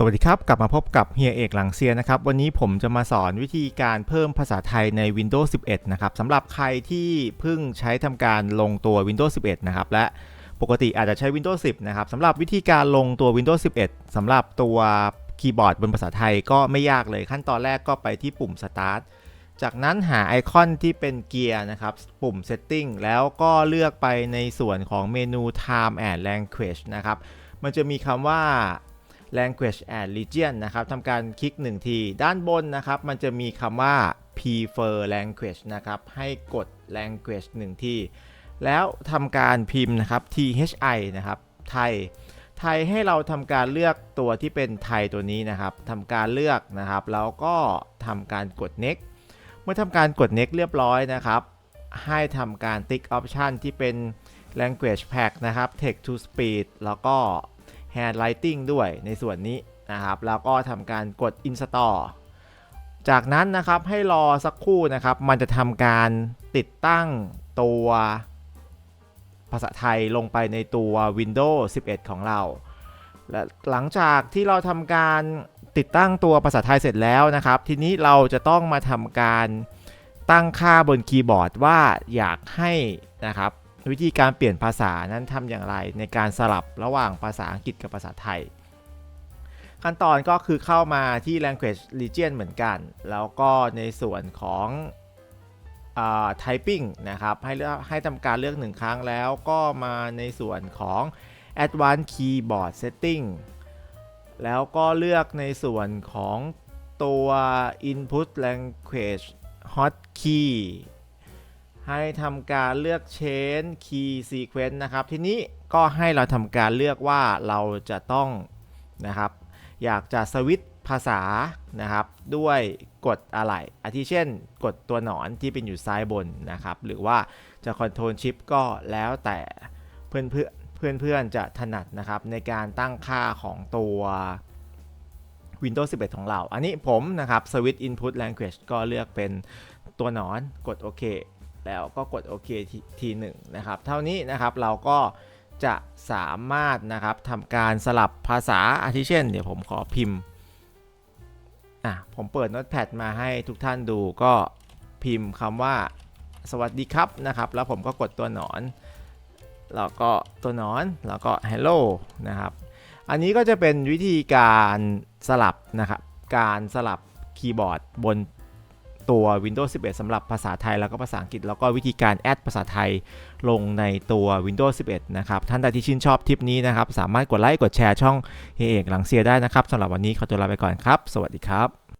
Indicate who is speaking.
Speaker 1: สวัสดีครับ กลับมาพบกับเฮียเอกหลังเซียนะครับ วันนี้ผมจะมาสอนวิธีการเพิ่มภาษาไทยใน Windows 11 นะครับสำหรับใครที่เพิ่งใช้ทำการลงตัว Windows 11 นะครับ และปกติอาจจะใช้ Windows 10 นะครับสำหรับวิธีการลงตัว Windows 11 สำหรับตัวคีย์บอร์ดบนภาษาไทยก็ไม่ยากเลยขั้นตอนแรกก็ไปที่ปุ่ม Start จากนั้นหาไอคอนที่เป็นเกียร์นะครับ ปุ่ม Setting แล้วก็เลือกไปในส่วนของเมนู Time and Language นะครับ มันจะมีคำว่า language and region นะครับทำการคลิก 1 ที ด้านบนนะครับ มันจะมีคำว่า prefer language นะครับ ให้กด language 1 ที แล้วทำการพิมพ์นะครับ thi นะครับไทยไทยให้เราทำการเลือกตัวที่เป็นไทยตัวนี้นะครับทำการเลือกนะครับ แล้วก็ทำการกด next เมื่อทำการกด next เรียบร้อยนะครับ ให้ทำการติ๊ก option ที่เป็น language pack นะครับ text to speech แล้วก็ handwriting ด้วยในส่วนนี้นะครับ แล้วก็ทำการกด install จากนั้นนะครับให้รอสักครู่นะครับ มันจะทำการติดตั้งตัวภาษาไทยลงไปในตัว Windows 11 ของเรา และหลังจากที่เราทำการติดตั้งตัวภาษาไทยเสร็จแล้วนะครับ ทีนี้เราจะต้องมาทำการตั้งค่าบนคีย์บอร์ดว่าอยากให้นะครับ วิธีการเปลี่ยนภาษานั้นทำอย่างไรในการสลับระหว่างภาษาอังกฤษกับภาษาไทย ขั้นตอนก็คือเข้ามาที่ language region เหมือนกัน แล้วก็ในส่วนของอ่า typing นะครับ ให้เลือกให้ทำการเลือกหนึ่งครั้งแล้วก็มาในส่วนของ advanced keyboard setting แล้วก็เลือกในส่วนของตัว input language hotkey ให้ทำการเลือก change key sequence นะครับ ทีนี้ก็ให้เราทำการเลือกว่าเราจะต้องนะครับ อยากจะสวิตช์ภาษานะครับ ด้วยกดอะไร อาทิเช่น กดตัวหนอนที่เป็นอยู่ซ้ายบนนะครับ หรือว่าจะ Control Shift ก็แล้วแต่เพื่อนเพื่อนเพื่อนเพื่อนจะถนัดนะครับในการตั้งค่าของตัว Windows 11 ของเรา อันนี้ผมนะครับ Switch Input Language ก็เลือกเป็นตัวหนอนกดโอเค แล้วก็กดโอเคทีทีหนึ่งนะครับ เท่านี้นะครับเราก็จะสามารถนะครับทำการสลับภาษาอาทิเช่น เดี๋ยวผมขอพิมพ์อะผมเปิด Notepad มาให้ทุกท่านดูก็พิมพ์คำว่าสวัสดีครับนะครับ แล้วผมก็กดตัวหนอน แล้วก็ตัวหนอน แล้วก็ hello นะครับ อันนี้ก็จะเป็นวิธีการสลับนะครับ การสลับคีย์บอร์ดบน ตัว Windows 11สำหรับภาษาไทยแล้วก็ภาษาอังกฤษ แล้วก็วิธีการแอดภาษาไทยลงในตัว Windows 11 นะครับ ท่านใดที่ชื่นชอบทริปนี้นะครับ สามารถกดไลค์กดแชร์ช่องเฮเอกหลังเซียได้นะครับสำหรับวันนี้ขอตัวลาไปก่อนครับ สวัสดีครับ